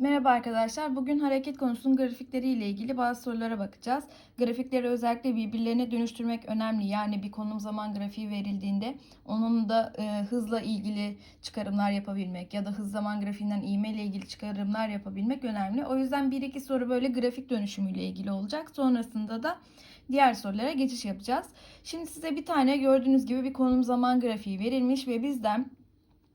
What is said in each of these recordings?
Merhaba arkadaşlar. Bugün hareket konusunun grafikleri ile ilgili bazı sorulara bakacağız. Grafikleri özellikle birbirlerine dönüştürmek önemli. Yani bir konum zaman grafiği verildiğinde onun da e, hızla ilgili çıkarımlar yapabilmek ya da hız zaman grafiğinden ivme ile ilgili çıkarımlar yapabilmek önemli. O yüzden bir iki soru böyle grafik dönüşümüyle ilgili olacak. Sonrasında da diğer sorulara geçiş yapacağız. Şimdi size bir tane gördüğünüz gibi bir konum zaman grafiği verilmiş ve bizden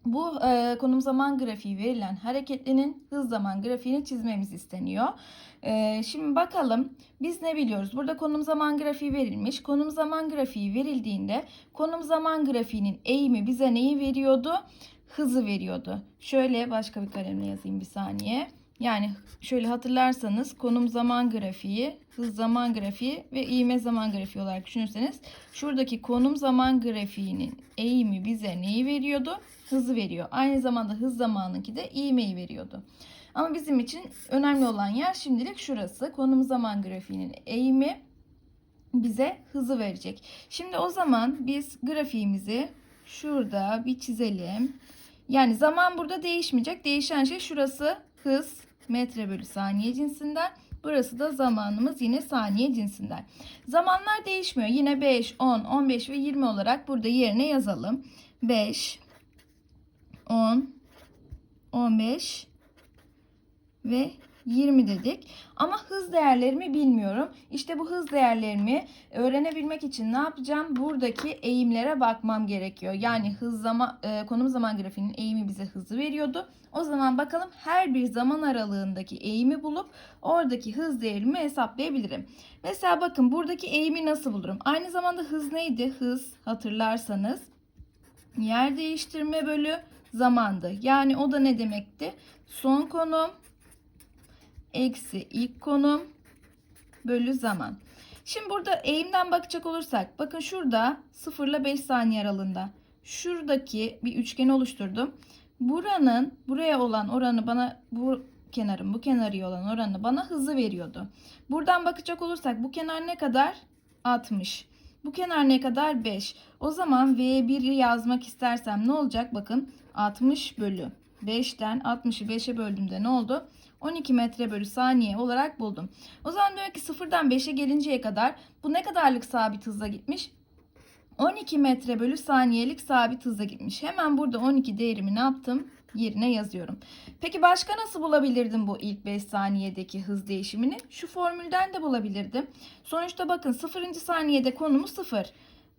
bu e, konum zaman grafiği verilen hareketlinin hız zaman grafiğini çizmemiz isteniyor. E, şimdi bakalım biz ne biliyoruz? Burada konum zaman grafiği verilmiş. Konum zaman grafiği verildiğinde konum zaman grafiğinin eğimi bize neyi veriyordu? Hızı veriyordu. Şöyle başka bir kalemle yazayım bir saniye. Yani şöyle hatırlarsanız konum zaman grafiği, hız zaman grafiği ve ivme zaman grafiği olarak düşünürseniz şuradaki konum zaman grafiğinin eğimi bize neyi veriyordu? Hızı veriyor. Aynı zamanda hız zamanınki de ivmeyi veriyordu. Ama bizim için önemli olan yer şimdilik şurası. Konum zaman grafiğinin eğimi bize hızı verecek. Şimdi o zaman biz grafiğimizi şurada bir çizelim. Yani zaman burada değişmeyecek. Değişen şey şurası hız metre bölü saniye cinsinden. Burası da zamanımız yine saniye cinsinden. Zamanlar değişmiyor. Yine 5, 10, 15 ve 20 olarak burada yerine yazalım. 5, 10, 15 ve 20 dedik. Ama hız değerlerimi bilmiyorum. İşte bu hız değerlerimi öğrenebilmek için ne yapacağım? Buradaki eğimlere bakmam gerekiyor. Yani hız zaman e, konum zaman grafiğinin eğimi bize hızı veriyordu. O zaman bakalım her bir zaman aralığındaki eğimi bulup oradaki hız değerimi hesaplayabilirim. Mesela bakın buradaki eğimi nasıl bulurum? Aynı zamanda hız neydi? Hız hatırlarsanız yer değiştirme bölü zamandı. Yani o da ne demekti? Son konum eksi ilk konum bölü zaman. Şimdi burada eğimden bakacak olursak bakın şurada 0 ile 5 saniye aralığında şuradaki bir üçgen oluşturdum. Buranın buraya olan oranı bana bu kenarın bu kenarı olan oranı bana hızı veriyordu. Buradan bakacak olursak bu kenar ne kadar? 60. Bu kenar ne kadar? 5. O zaman V1'i yazmak istersem ne olacak? Bakın 60 bölü 5'ten 60'ı 5'e böldüğümde ne oldu? 12 metre bölü saniye olarak buldum. O zaman diyor ki sıfırdan 5'e gelinceye kadar bu ne kadarlık sabit hızla gitmiş? 12 metre bölü saniyelik sabit hızla gitmiş. Hemen burada 12 değerimi ne yaptım? Yerine yazıyorum. Peki başka nasıl bulabilirdim bu ilk 5 saniyedeki hız değişimini? Şu formülden de bulabilirdim. Sonuçta bakın 0. saniyede konumu 0.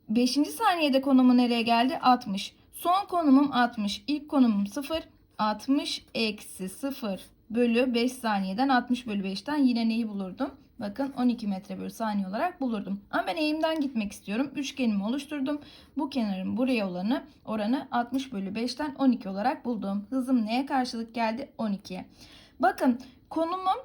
5. saniyede konumu nereye geldi? 60. Son konumum 60. İlk konumum 0. 60 eksi 0 bölü 5 saniyeden 60 bölü 5'ten yine neyi bulurdum? Bakın 12 metre bölü saniye olarak bulurdum. Ama ben eğimden gitmek istiyorum. Üçgenimi oluşturdum. Bu kenarın buraya olanı oranı 60 bölü 5'ten 12 olarak buldum. Hızım neye karşılık geldi? 12'ye. Bakın konumum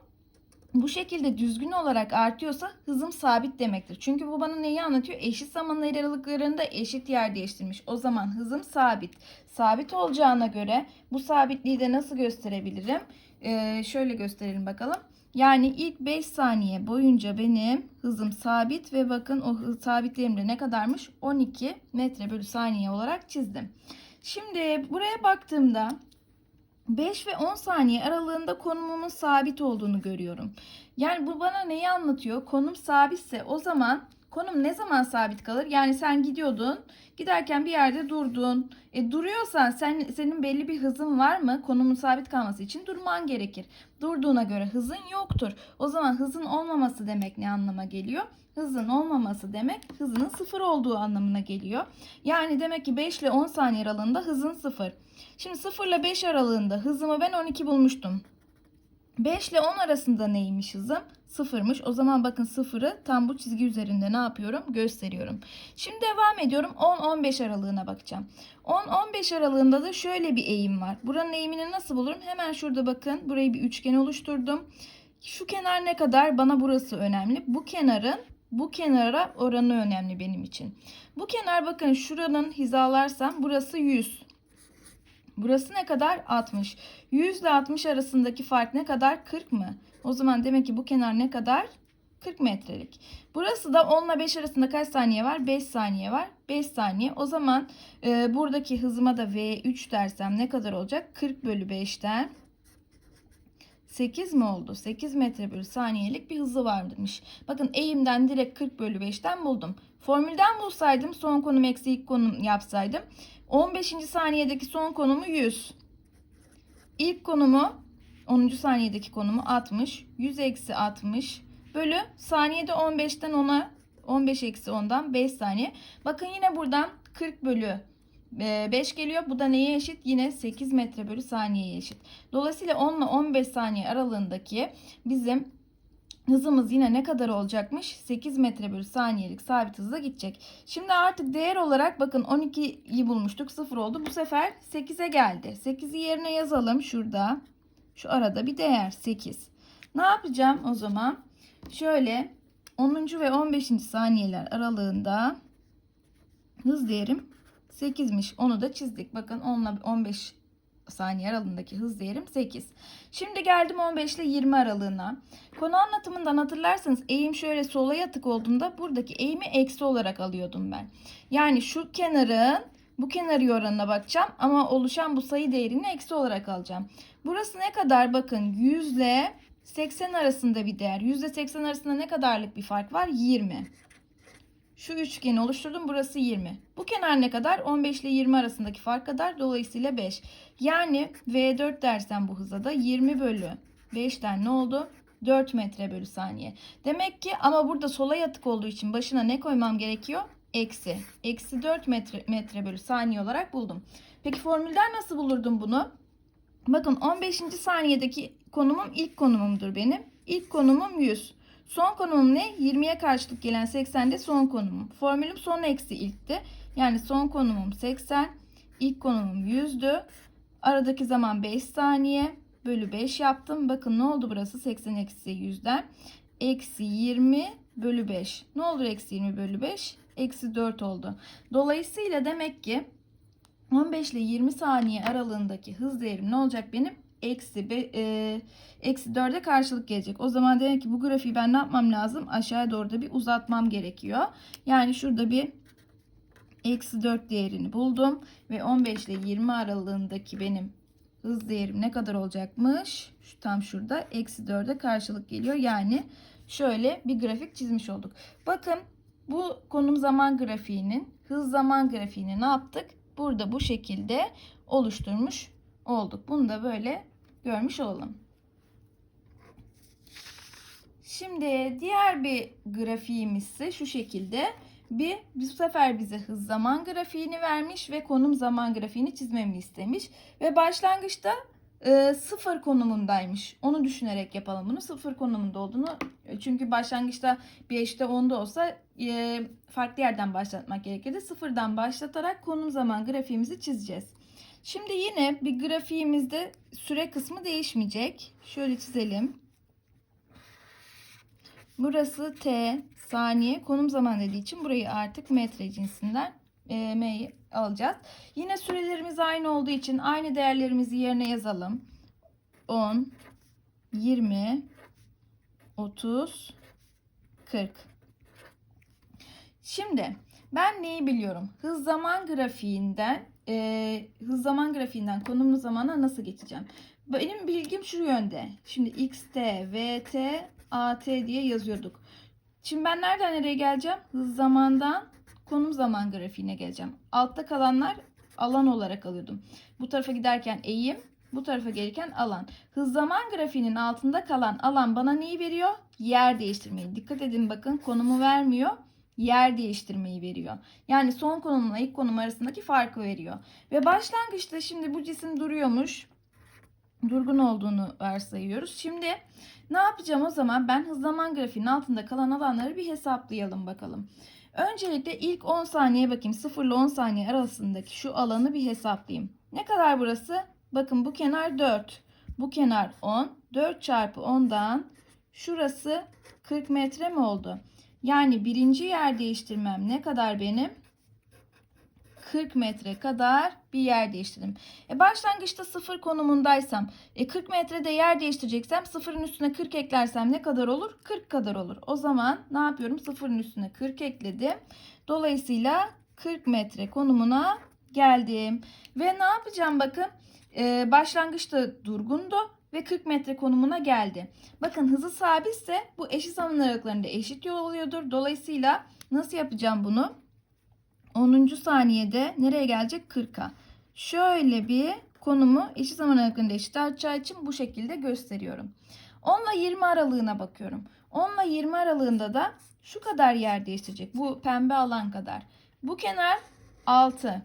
bu şekilde düzgün olarak artıyorsa hızım sabit demektir. Çünkü bu bana neyi anlatıyor? Eşit zaman aralıklarında eşit yer değiştirmiş. O zaman hızım sabit. Sabit olacağına göre bu sabitliği de nasıl gösterebilirim? Ee, şöyle gösterelim bakalım. Yani ilk 5 saniye boyunca benim hızım sabit ve bakın o hız sabitlerimde ne kadarmış? 12 metre bölü saniye olarak çizdim. Şimdi buraya baktığımda 5 ve 10 saniye aralığında konumumun sabit olduğunu görüyorum. Yani bu bana neyi anlatıyor? Konum sabitse o zaman konum ne zaman sabit kalır? Yani sen gidiyordun, giderken bir yerde durdun. E duruyorsan sen senin belli bir hızın var mı? Konumun sabit kalması için durman gerekir. Durduğuna göre hızın yoktur. O zaman hızın olmaması demek ne anlama geliyor? Hızın olmaması demek hızının sıfır olduğu anlamına geliyor. Yani demek ki 5 ile 10 saniye aralığında hızın sıfır. Şimdi 0 ile 5 aralığında hızımı ben 12 bulmuştum. 5 ile 10 arasında neymiş hızım? Sıfırmış. O zaman bakın sıfırı tam bu çizgi üzerinde ne yapıyorum? Gösteriyorum. Şimdi devam ediyorum. 10-15 aralığına bakacağım. 10-15 aralığında da şöyle bir eğim var. Buranın eğimini nasıl bulurum? Hemen şurada bakın. Burayı bir üçgen oluşturdum. Şu kenar ne kadar? Bana burası önemli. Bu kenarın bu kenara oranı önemli benim için. Bu kenar bakın şuranın hizalarsam burası 100. Burası ne kadar? 60. 100 ile 60 arasındaki fark ne kadar? 40 mı? O zaman demek ki bu kenar ne kadar? 40 metrelik. Burası da 10 ile 5 arasında kaç saniye var? 5 saniye var. 5 saniye. O zaman e, buradaki hızıma da V3 dersem ne kadar olacak? 40 bölü 5'ten 8 mi oldu? 8 metre bölü saniyelik bir hızı varmış. Bakın eğimden direkt 40 bölü 5'ten buldum. Formülden bulsaydım son konum eksi ilk konum yapsaydım. 15. saniyedeki son konumu 100. İlk konumu 10. saniyedeki konumu 60. 100 eksi 60 bölü saniyede 15'ten 10'a 15 eksi 10'dan 5 saniye. Bakın yine buradan 40 bölü 5 geliyor. Bu da neye eşit? Yine 8 metre bölü saniyeye eşit. Dolayısıyla 10 ile 15 saniye aralığındaki bizim hızımız yine ne kadar olacakmış? 8 metre bölü saniyelik sabit hızla gidecek. Şimdi artık değer olarak bakın 12'yi bulmuştuk. 0 oldu. Bu sefer 8'e geldi. 8'i yerine yazalım şurada. Şu arada bir değer 8. Ne yapacağım o zaman? Şöyle 10. ve 15. saniyeler aralığında hız değerim 8'miş. Onu da çizdik. Bakın 10 ile 15 saniye aralığındaki hız değerim 8. Şimdi geldim 15 ile 20 aralığına. Konu anlatımından hatırlarsanız eğim şöyle sola yatık olduğunda buradaki eğimi eksi olarak alıyordum ben. Yani şu kenarın bu kenarı oranına bakacağım ama oluşan bu sayı değerini eksi olarak alacağım. Burası ne kadar? Bakın 100 ile 80 arasında bir değer. 100 ile 80 arasında ne kadarlık bir fark var? 20. Şu üçgeni oluşturdum. Burası 20. Bu kenar ne kadar? 15 ile 20 arasındaki fark kadar. Dolayısıyla 5. Yani V4 dersen bu hıza da 20 bölü 5'ten ne oldu? 4 metre bölü saniye. Demek ki ama burada sola yatık olduğu için başına ne koymam gerekiyor? Eksi. Eksi 4 metre, metre bölü saniye olarak buldum. Peki formülden nasıl bulurdum bunu? Bakın 15. saniyedeki konumum ilk konumumdur benim. İlk konumum 100. Son konumum ne? 20'ye karşılık gelen 80'de son konumum. Formülüm son eksi ilkti. Yani son konumum 80. ilk konumum 100'dü. Aradaki zaman 5 saniye. Bölü 5 yaptım. Bakın ne oldu burası? 80 eksi 100'den. Eksi 20 bölü 5. Ne olur eksi 20 bölü 5? Eksi 4 oldu. Dolayısıyla demek ki 15 ile 20 saniye aralığındaki hız değerim ne olacak benim? Eksi, be, e, eksi 4'e karşılık gelecek. O zaman demek ki bu grafiği ben ne yapmam lazım? Aşağıya doğru da bir uzatmam gerekiyor. Yani şurada bir eksi 4 değerini buldum. Ve 15 ile 20 aralığındaki benim hız değerim ne kadar olacakmış? Şu tam şurada eksi 4'e karşılık geliyor. Yani şöyle bir grafik çizmiş olduk. Bakın bu konum zaman grafiğinin hız zaman grafiğini ne yaptık? Burada bu şekilde oluşturmuş olduk. Bunu da böyle görmüş olalım. Şimdi diğer bir grafiğimiz ise şu şekilde bir bu sefer bize hız zaman grafiğini vermiş ve konum zaman grafiğini çizmemi istemiş ve başlangıçta e, sıfır konumundaymış. Onu düşünerek yapalım bunu. Sıfır konumunda olduğunu çünkü başlangıçta 5'te 10'da olsa e, farklı yerden başlatmak gerekirdi. Sıfırdan başlatarak konum zaman grafiğimizi çizeceğiz. Şimdi yine bir grafiğimizde süre kısmı değişmeyecek. Şöyle çizelim. Burası T saniye konum zaman dediği için burayı artık metre cinsinden e, M'yi alacağız. Yine sürelerimiz aynı olduğu için aynı değerlerimizi yerine yazalım. 10, 20, 30, 40. Şimdi ben neyi biliyorum? Hız zaman grafiğinden e, hız zaman grafiğinden konumlu zamana nasıl geçeceğim? Benim bilgim şu yönde. Şimdi xt, vt, at diye yazıyorduk. Şimdi ben nereden nereye geleceğim? Hız zamandan konum zaman grafiğine geleceğim. Altta kalanlar alan olarak alıyordum. Bu tarafa giderken eğim, bu tarafa gelirken alan. Hız zaman grafiğinin altında kalan alan bana neyi veriyor? Yer değiştirmeyi. Dikkat edin bakın konumu vermiyor. Yer değiştirmeyi veriyor. Yani son konumla ilk konum arasındaki farkı veriyor. Ve başlangıçta şimdi bu cisim duruyormuş. Durgun olduğunu varsayıyoruz. Şimdi ne yapacağım o zaman? Ben hız zaman grafiğinin altında kalan alanları bir hesaplayalım bakalım. Öncelikle ilk 10 saniye bakayım. 0 ile 10 saniye arasındaki şu alanı bir hesaplayayım. Ne kadar burası? Bakın bu kenar 4. Bu kenar 10. 4 çarpı 10'dan şurası 40 metre mi oldu? Yani birinci yer değiştirmem ne kadar benim? 40 metre kadar bir yer değiştirdim. E başlangıçta 0 konumundaysam e 40 metrede yer değiştireceksem 0'ın üstüne 40 eklersem ne kadar olur? 40 kadar olur. O zaman ne yapıyorum? 0'ın üstüne 40 ekledim. Dolayısıyla 40 metre konumuna geldim. Ve ne yapacağım bakın. E, başlangıçta durgundu ve ve 40 metre konumuna geldi. Bakın hızı sabitse bu eşit zaman aralıklarında eşit yol oluyordur. Dolayısıyla nasıl yapacağım bunu? 10. saniyede nereye gelecek? 40'a. Şöyle bir konumu eşit zaman aralıklarında eşit artacağı için bu şekilde gösteriyorum. 10 ile 20 aralığına bakıyorum. 10 ile 20 aralığında da şu kadar yer değiştirecek. Bu pembe alan kadar. Bu kenar 6.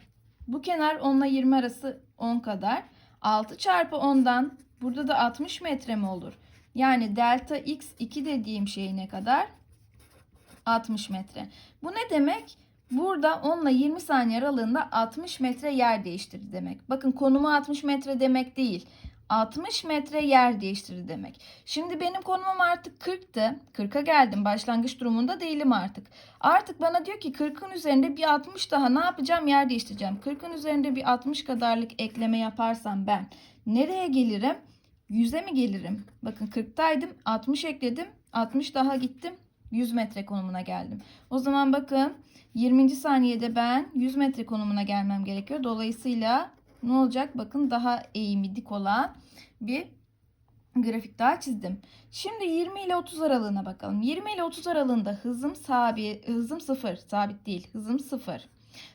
Bu kenar 10 ile 20 arası 10 kadar. 6 çarpı 10'dan burada da 60 metre mi olur? Yani delta x 2 dediğim şey ne kadar? 60 metre. Bu ne demek? Burada 10 ile 20 saniye aralığında 60 metre yer değiştirdi demek. Bakın konumu 60 metre demek değil. 60 metre yer değiştirdi demek. Şimdi benim konumum artık 40'tı. 40'a geldim. Başlangıç durumunda değilim artık. Artık bana diyor ki 40'ın üzerinde bir 60 daha ne yapacağım? Yer değiştireceğim. 40'ın üzerinde bir 60 kadarlık ekleme yaparsam ben nereye gelirim? 100'e mi gelirim? Bakın 40'taydım. 60 ekledim. 60 daha gittim. 100 metre konumuna geldim. O zaman bakın 20. saniyede ben 100 metre konumuna gelmem gerekiyor. Dolayısıyla ne olacak? Bakın daha eğimi dik olan bir grafik daha çizdim. Şimdi 20 ile 30 aralığına bakalım. 20 ile 30 aralığında hızım sabit, hızım 0, sabit değil. Hızım 0.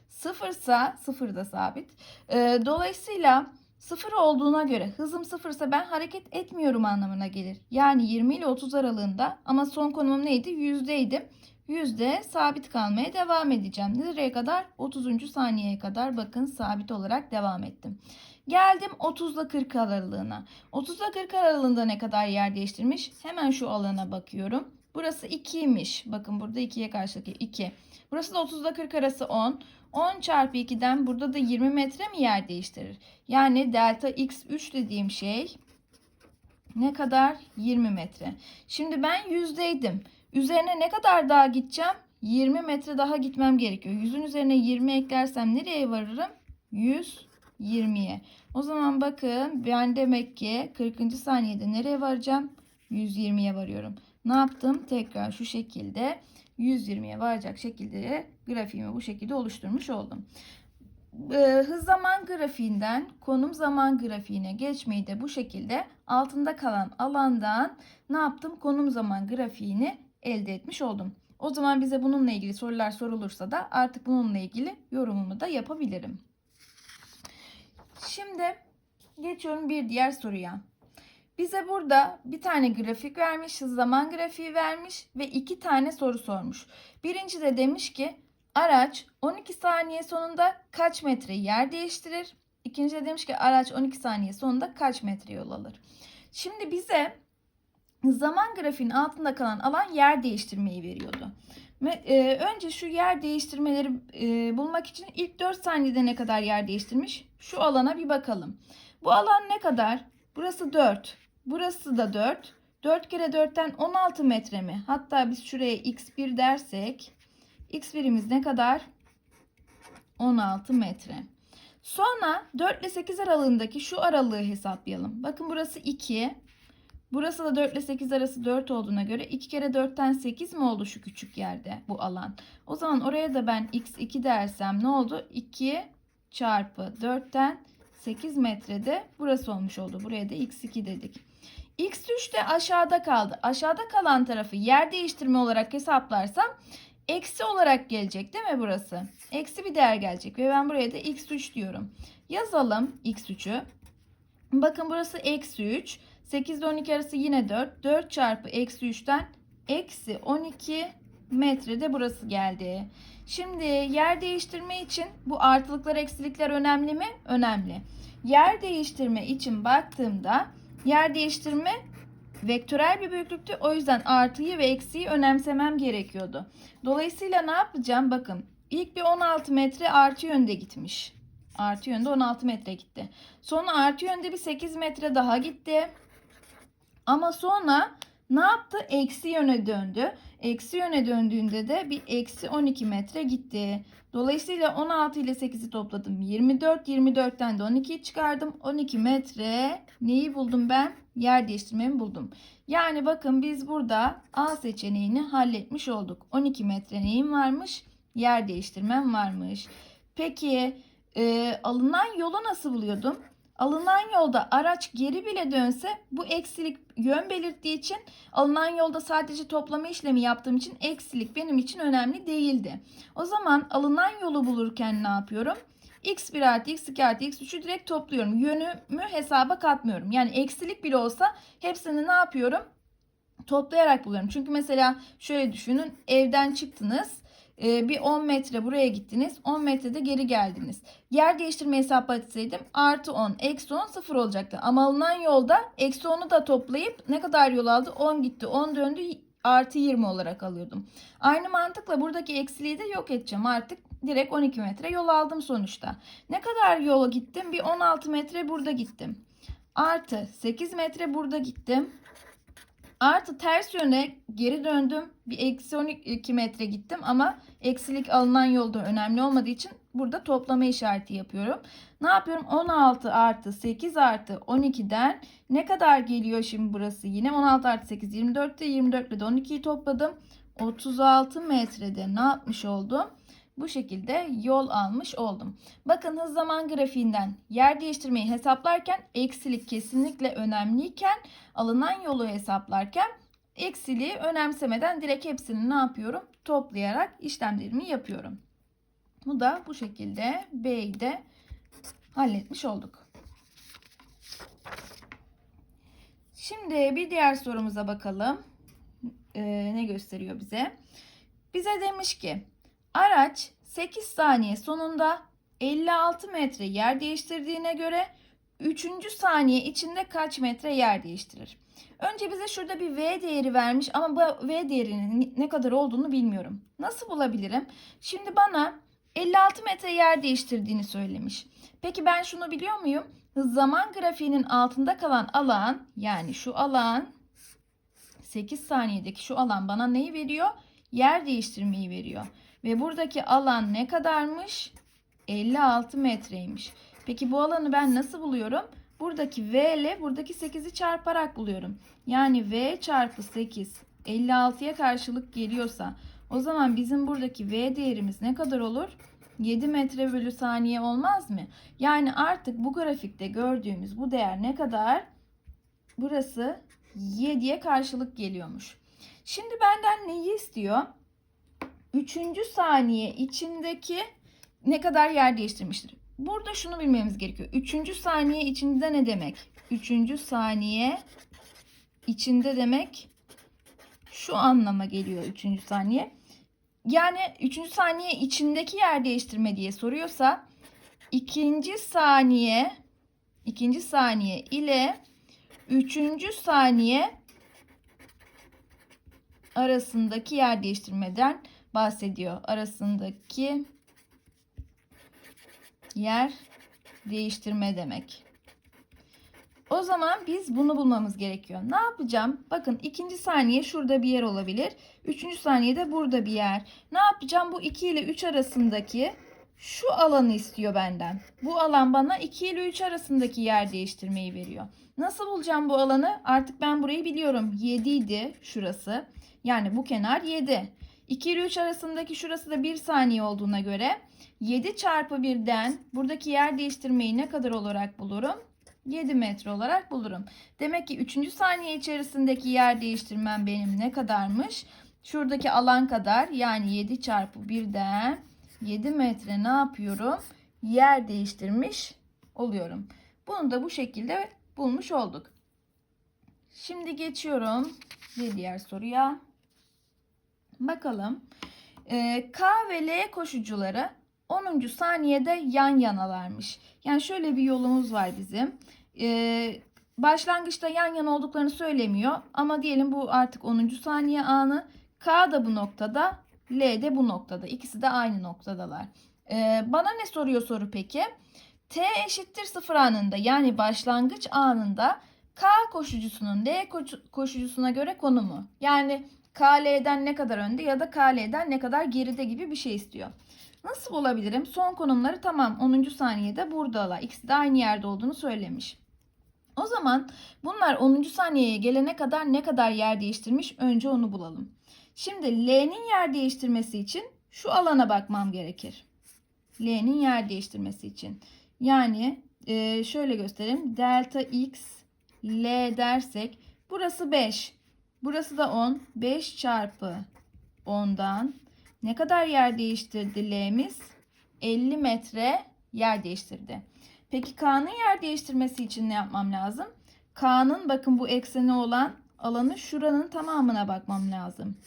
0 ise 0 da sabit. Ee, dolayısıyla 0 olduğuna göre hızım 0 ise ben hareket etmiyorum anlamına gelir. Yani 20 ile 30 aralığında ama son konumum neydi? Yüzdeydim. Yüzde sabit kalmaya devam edeceğim. Nereye kadar? 30. saniyeye kadar bakın sabit olarak devam ettim. Geldim 30 ile 40 aralığına. 30 ile 40 aralığında ne kadar yer değiştirmiş? Hemen şu alana bakıyorum. Burası 2'ymiş. Bakın burada 2'ye karşılık 2. Burası da 30 ile 40 arası 10. 10 çarpı 2'den burada da 20 metre mi yer değiştirir? Yani delta x3 dediğim şey ne kadar? 20 metre. Şimdi ben yüzdeydim. Üzerine ne kadar daha gideceğim? 20 metre daha gitmem gerekiyor. Yüzün üzerine 20 eklersem nereye varırım? 120'ye. O zaman bakın ben demek ki 40. saniyede nereye varacağım? 120'ye varıyorum. Ne yaptım? Tekrar şu şekilde 120'ye varacak şekilde grafiğimi bu şekilde oluşturmuş oldum. Ee, hız zaman grafiğinden konum zaman grafiğine geçmeyi de bu şekilde altında kalan alandan ne yaptım? Konum zaman grafiğini elde etmiş oldum. O zaman bize bununla ilgili sorular sorulursa da artık bununla ilgili yorumumu da yapabilirim. Şimdi geçiyorum bir diğer soruya. Bize burada bir tane grafik vermiş, zaman grafiği vermiş ve iki tane soru sormuş. Birinci de demiş ki araç 12 saniye sonunda kaç metre yer değiştirir? İkinci de demiş ki araç 12 saniye sonunda kaç metre yol alır? Şimdi bize zaman grafiğinin altında kalan alan yer değiştirmeyi veriyordu. Ve, e, önce şu yer değiştirmeleri e, bulmak için ilk 4 saniyede ne kadar yer değiştirmiş? Şu alana bir bakalım. Bu alan ne kadar? Burası 4. Burası da 4. 4 kere 4'ten 16 metre mi? Hatta biz şuraya x1 dersek x birimiz ne kadar? 16 metre. Sonra 4 ile 8 aralığındaki şu aralığı hesaplayalım. Bakın burası 2. Burası da 4 ile 8 arası 4 olduğuna göre 2 kere 4'ten 8 mi oldu şu küçük yerde bu alan? O zaman oraya da ben x2 dersem ne oldu? 2 çarpı 4'ten 8 metrede burası olmuş oldu. Buraya da x2 dedik. X3 de aşağıda kaldı. Aşağıda kalan tarafı yer değiştirme olarak hesaplarsam eksi olarak gelecek değil mi burası? Eksi bir değer gelecek ve ben buraya da x3 diyorum. Yazalım x3'ü. Bakın burası eksi 3. 8 ile 12 arası yine 4. 4 çarpı eksi 3'ten eksi 12 metrede burası geldi. Şimdi yer değiştirme için bu artılıklar eksilikler önemli mi? Önemli. Yer değiştirme için baktığımda yer değiştirme vektörel bir büyüklüktü. O yüzden artıyı ve eksiği önemsemem gerekiyordu. Dolayısıyla ne yapacağım? Bakın ilk bir 16 metre artı yönde gitmiş. Artı yönde 16 metre gitti. Sonra artı yönde bir 8 metre daha gitti. Ama sonra ne yaptı? Eksi yöne döndü. Eksi yöne döndüğünde de bir eksi 12 metre gitti. Dolayısıyla 16 ile 8'i topladım. 24. 24'ten de 12'yi çıkardım. 12 metre neyi buldum ben? Yer değiştirmemi buldum. Yani bakın biz burada A seçeneğini halletmiş olduk. 12 metre neyim varmış? Yer değiştirmem varmış. Peki e, alınan yolu nasıl buluyordum? Alınan yolda araç geri bile dönse bu eksilik yön belirttiği için alınan yolda sadece toplama işlemi yaptığım için eksilik benim için önemli değildi. O zaman alınan yolu bulurken ne yapıyorum? x1 artı x2 artı x3'ü direkt topluyorum. Yönümü hesaba katmıyorum. Yani eksilik bile olsa hepsini ne yapıyorum? Toplayarak buluyorum. Çünkü mesela şöyle düşünün. Evden çıktınız. Ee, bir 10 metre buraya gittiniz. 10 metrede geri geldiniz. Yer değiştirme hesaplatsaydım artı 10, eksi 10 sıfır olacaktı. Ama alınan yolda eksi 10'u da toplayıp ne kadar yol aldı? 10 gitti, 10 döndü artı 20 olarak alıyordum. Aynı mantıkla buradaki eksiliği de yok edeceğim. Artık direkt 12 metre yol aldım sonuçta. Ne kadar yola gittim? Bir 16 metre burada gittim. Artı 8 metre burada gittim. Artı ters yöne geri döndüm. Bir eksi 12 metre gittim ama eksilik alınan yolda önemli olmadığı için burada toplama işareti yapıyorum. Ne yapıyorum? 16 artı 8 artı 12'den ne kadar geliyor şimdi burası yine? 16 artı 8 24'te 24 ile de 12'yi topladım. 36 metrede ne yapmış oldum? Bu şekilde yol almış oldum. Bakın hız zaman grafiğinden yer değiştirmeyi hesaplarken eksilik kesinlikle önemliyken alınan yolu hesaplarken eksiliği önemsemeden direkt hepsini ne yapıyorum? Toplayarak işlemlerimi yapıyorum. Bu da bu şekilde B'yi de halletmiş olduk. Şimdi bir diğer sorumuza bakalım. Ee, ne gösteriyor bize? Bize demiş ki araç 8 saniye sonunda 56 metre yer değiştirdiğine göre 3. saniye içinde kaç metre yer değiştirir? Önce bize şurada bir V değeri vermiş ama bu V değerinin ne kadar olduğunu bilmiyorum. Nasıl bulabilirim? Şimdi bana 56 metre yer değiştirdiğini söylemiş. Peki ben şunu biliyor muyum? Zaman grafiğinin altında kalan alan yani şu alan 8 saniyedeki şu alan bana neyi veriyor? Yer değiştirmeyi veriyor. Ve buradaki alan ne kadarmış? 56 metreymiş. Peki bu alanı ben nasıl buluyorum? Buradaki V ile buradaki 8'i çarparak buluyorum. Yani V çarpı 8 56'ya karşılık geliyorsa o zaman bizim buradaki V değerimiz ne kadar olur? 7 metre bölü saniye olmaz mı? Yani artık bu grafikte gördüğümüz bu değer ne kadar? Burası 7'ye karşılık geliyormuş. Şimdi benden neyi istiyor? Üçüncü saniye içindeki ne kadar yer değiştirmiştir? Burada şunu bilmemiz gerekiyor. Üçüncü saniye içinde ne demek? Üçüncü saniye içinde demek şu anlama geliyor üçüncü saniye. Yani üçüncü saniye içindeki yer değiştirme diye soruyorsa ikinci saniye ikinci saniye ile üçüncü saniye arasındaki yer değiştirmeden bahsediyor. Arasındaki yer değiştirme demek. O zaman biz bunu bulmamız gerekiyor. Ne yapacağım? Bakın ikinci saniye şurada bir yer olabilir. Üçüncü saniye de burada bir yer. Ne yapacağım? Bu 2 ile 3 arasındaki şu alanı istiyor benden. Bu alan bana 2 ile 3 arasındaki yer değiştirmeyi veriyor. Nasıl bulacağım bu alanı? Artık ben burayı biliyorum. 7 idi şurası. Yani bu kenar 7. 2 ile 3 arasındaki şurası da 1 saniye olduğuna göre 7 çarpı 1'den buradaki yer değiştirmeyi ne kadar olarak bulurum? 7 metre olarak bulurum. Demek ki 3. saniye içerisindeki yer değiştirmem benim ne kadarmış? Şuradaki alan kadar yani 7 çarpı 1'den 7 metre ne yapıyorum? Yer değiştirmiş oluyorum. Bunu da bu şekilde bulmuş olduk. Şimdi geçiyorum bir diğer soruya. Bakalım. Ee, K ve L koşucuları 10. saniyede yan yanalarmış. Yani şöyle bir yolumuz var bizim. Ee, başlangıçta yan yana olduklarını söylemiyor. Ama diyelim bu artık 10. saniye anı. K da bu noktada. L de bu noktada. İkisi de aynı noktadalar. Ee, bana ne soruyor soru peki? T eşittir 0 anında yani başlangıç anında K koşucusunun L koşucusuna göre konumu. Yani KL'den ne kadar önde ya da KL'den ne kadar geride gibi bir şey istiyor. Nasıl bulabilirim? Son konumları tamam 10. saniyede buradalar. İkisi de aynı yerde olduğunu söylemiş. O zaman bunlar 10. saniyeye gelene kadar ne kadar yer değiştirmiş önce onu bulalım. Şimdi L'nin yer değiştirmesi için şu alana bakmam gerekir. L'nin yer değiştirmesi için. Yani e, şöyle göstereyim. Delta x L dersek burası 5. Burası da 10. 5 çarpı 10'dan ne kadar yer değiştirdi L'miz? 50 metre yer değiştirdi. Peki K'nın yer değiştirmesi için ne yapmam lazım? K'nın bakın bu ekseni olan alanı şuranın tamamına bakmam lazım.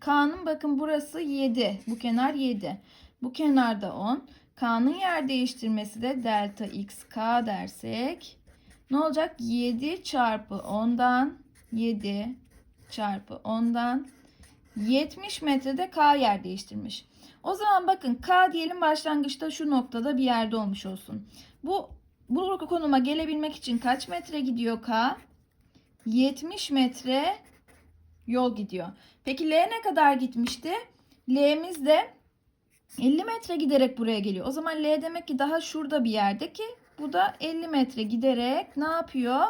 K'nın bakın burası 7. Bu kenar 7. Bu kenarda 10. K'nın yer değiştirmesi de delta x k dersek ne olacak? 7 çarpı 10'dan 7 çarpı 10'dan 70 metrede K yer değiştirmiş. O zaman bakın K diyelim başlangıçta şu noktada bir yerde olmuş olsun. Bu bu konuma gelebilmek için kaç metre gidiyor K? 70 metre yol gidiyor. Peki L ne kadar gitmişti? L'miz de 50 metre giderek buraya geliyor. O zaman L demek ki daha şurada bir yerde ki bu da 50 metre giderek ne yapıyor?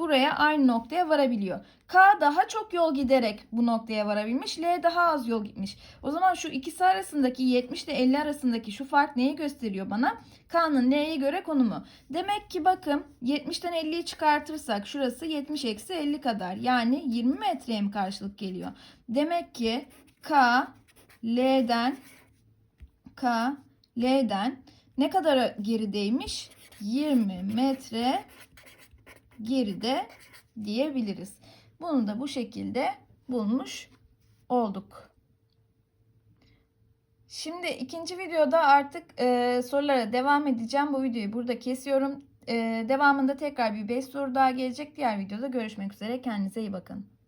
Buraya aynı noktaya varabiliyor. K daha çok yol giderek bu noktaya varabilmiş. L daha az yol gitmiş. O zaman şu ikisi arasındaki 70 ile 50 arasındaki şu fark neyi gösteriyor bana? K'nın L'ye göre konumu. Demek ki bakın 70'ten 50'yi çıkartırsak şurası 70 eksi 50 kadar. Yani 20 metreye mi karşılık geliyor? Demek ki K L'den K L'den ne kadar gerideymiş? 20 metre geride diyebiliriz. Bunu da bu şekilde bulmuş olduk. Şimdi ikinci videoda artık e, sorulara devam edeceğim. Bu videoyu burada kesiyorum. E, devamında tekrar bir 5 soru daha gelecek. Diğer videoda görüşmek üzere. Kendinize iyi bakın.